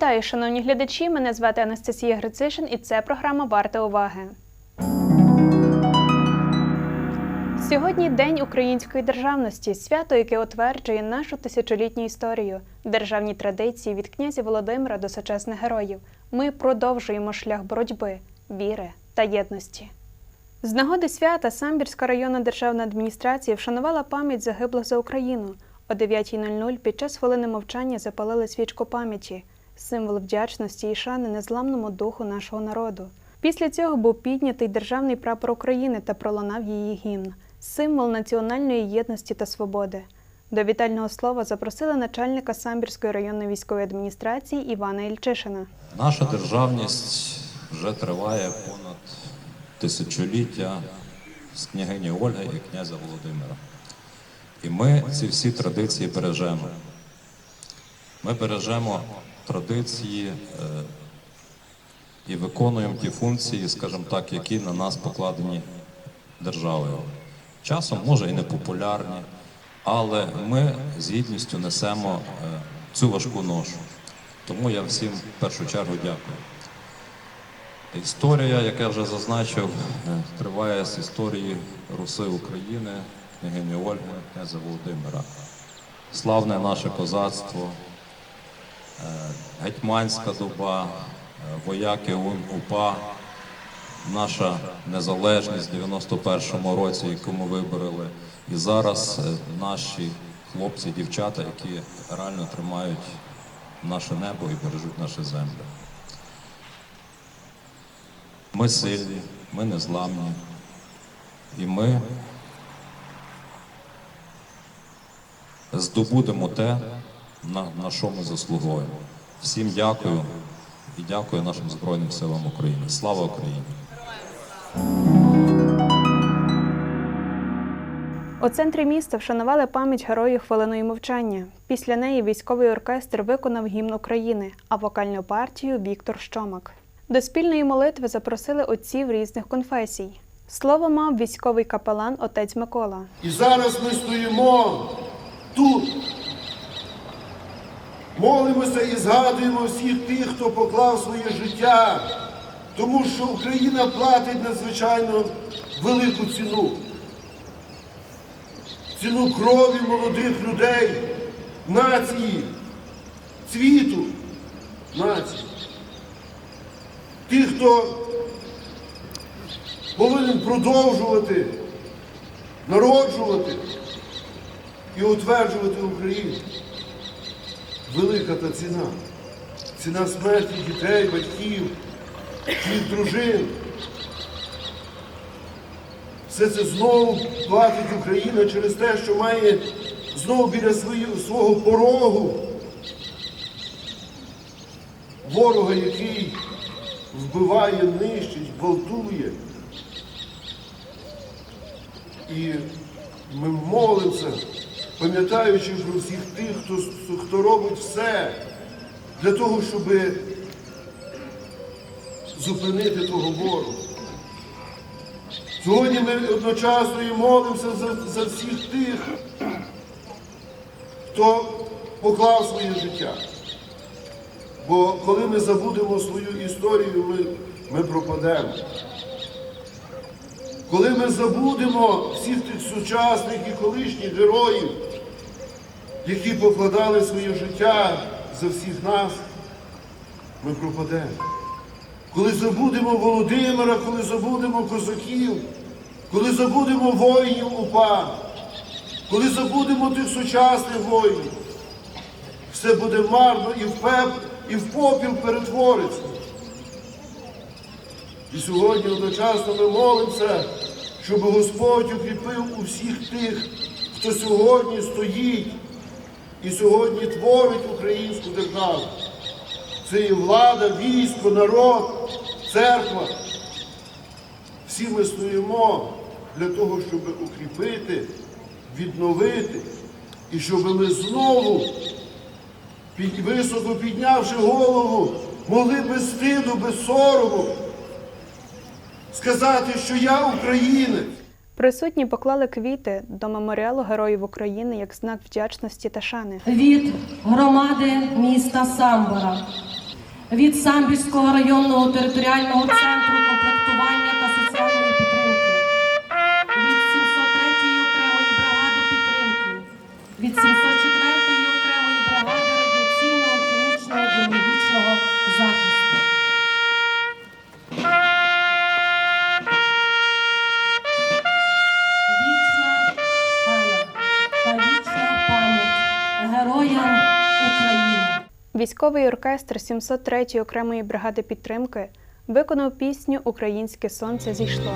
Вітаю, шановні глядачі! Мене звати Анастасія Грицишин і це програма Варта уваги. Сьогодні День української державності, свято, яке утверджує нашу тисячолітню історію, державні традиції від князя Володимира до сучасних героїв. Ми продовжуємо шлях боротьби, віри та єдності. З нагоди свята Самбірська районна державна адміністрація вшанувала пам'ять загиблих за Україну. О 9.00 під час хвилини мовчання запалили свічку пам'яті, символ вдячності і шани незламному духу нашого народу. Після цього був піднятий державний прапор України та пролунав її гімн, символ національної єдності та свободи. До вітального слова запросили начальника Самбірської районної військової адміністрації Івана Ільчишина. Наша державність вже триває понад тисячоліття з княгині Ольги і князя Володимира. І ми ці всі традиції бережемо. Ми бережемо традиції е, і виконуємо ті функції, скажімо так, які на нас покладені державою. Часом, може, і не популярні, але ми з гідністю несемо е, цю важку ношу. Тому я всім в першу чергу дякую. Історія, як я вже зазначив, е, триває з історії Руси України, княгині Ольги, князя Володимира. Славне наше козацтво, гетьманська доба, е, вояки УН УПА, наша незалежність в 91-му році, яку ми вибороли. І зараз е, наші хлопці, дівчата, які реально тримають наше небо і бережуть наші землі. Ми сильні, ми незламні. І ми здобудемо те, на, на що ми заслуговуємо. Всім дякую і дякую нашим Збройним силам України. Слава Україні! У центрі міста вшанували пам'ять героїв хвилиною мовчання. Після неї військовий оркестр виконав гімн України, а вокальну партію Віктор Щомак. До спільної молитви запросили отців різних конфесій. Слово мав військовий капелан отець Микола. І зараз ми стоїмо тут. Молимося і згадуємо всіх тих, хто поклав своє життя, тому що Україна платить надзвичайно велику ціну. Ціну крові молодих людей, нації, світу, нації. Тих, хто повинен продовжувати, народжувати і утверджувати Україну. Велика та ціна. Ціна смерті дітей, батьків, їх дружин. Все це знову платить Україна через те, що має знову біля свого порогу ворога, який вбиває, нищить, гвалтує. І ми молимося, пам'ятаючи про всіх тих, хто, хто робить все для того, щоб зупинити того ворога. Сьогодні ми одночасно і молимося за, за всіх тих, хто поклав своє життя. Бо коли ми забудемо свою історію, ми, ми пропадемо. Коли ми забудемо всіх тих сучасних і колишніх героїв, які покладали своє життя за всіх нас, ми пропадемо. Коли забудемо Володимира, коли забудемо козаків, коли забудемо воїнів УПА, коли забудемо тих сучасних воїнів, все буде марно і в пеп, і в попіл перетвориться. І сьогодні одночасно ми молимося, щоб Господь укріпив усіх тих, хто сьогодні стоїть і сьогодні творить українську державу. Це і влада, військо, народ, церква. Всі ми стоїмо для того, щоб укріпити, відновити, і щоб ми знову, під, високо піднявши голову, могли без стиду, без сорому сказати, що я українець. Присутні поклали квіти до меморіалу Героїв України як знак вдячності та шани. від громади міста Самбора від Самбірського районного територіального центру Військовий оркестр 703-ї окремої бригади підтримки виконав пісню Українське сонце зійшло.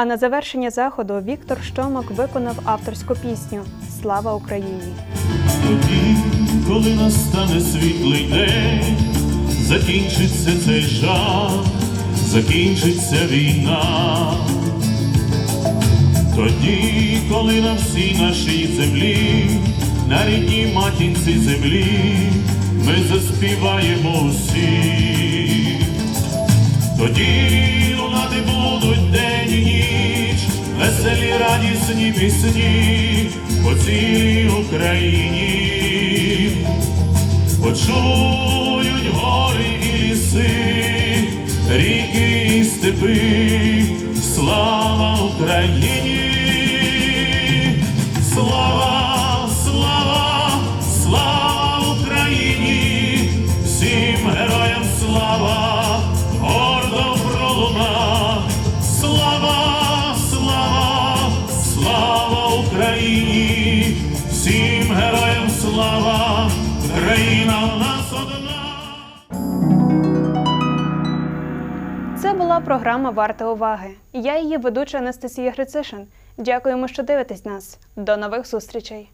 А на завершення заходу Віктор Щомак виконав авторську пісню Слава Україні. Тоді, коли настане світлий день, закінчиться цей жах, закінчиться війна. Тоді, коли на всій нашій землі, на рідній матінці землі, ми заспіваємо усі. Тоді лунати будуть ніч, веселі радісні пісні по цілій Україні. Почують гори і ліси, ріки і степи, слава Україні! Програма Варта уваги. Я її ведуча Анастасія Грицишин. Дякуємо, що дивитесь нас. До нових зустрічей!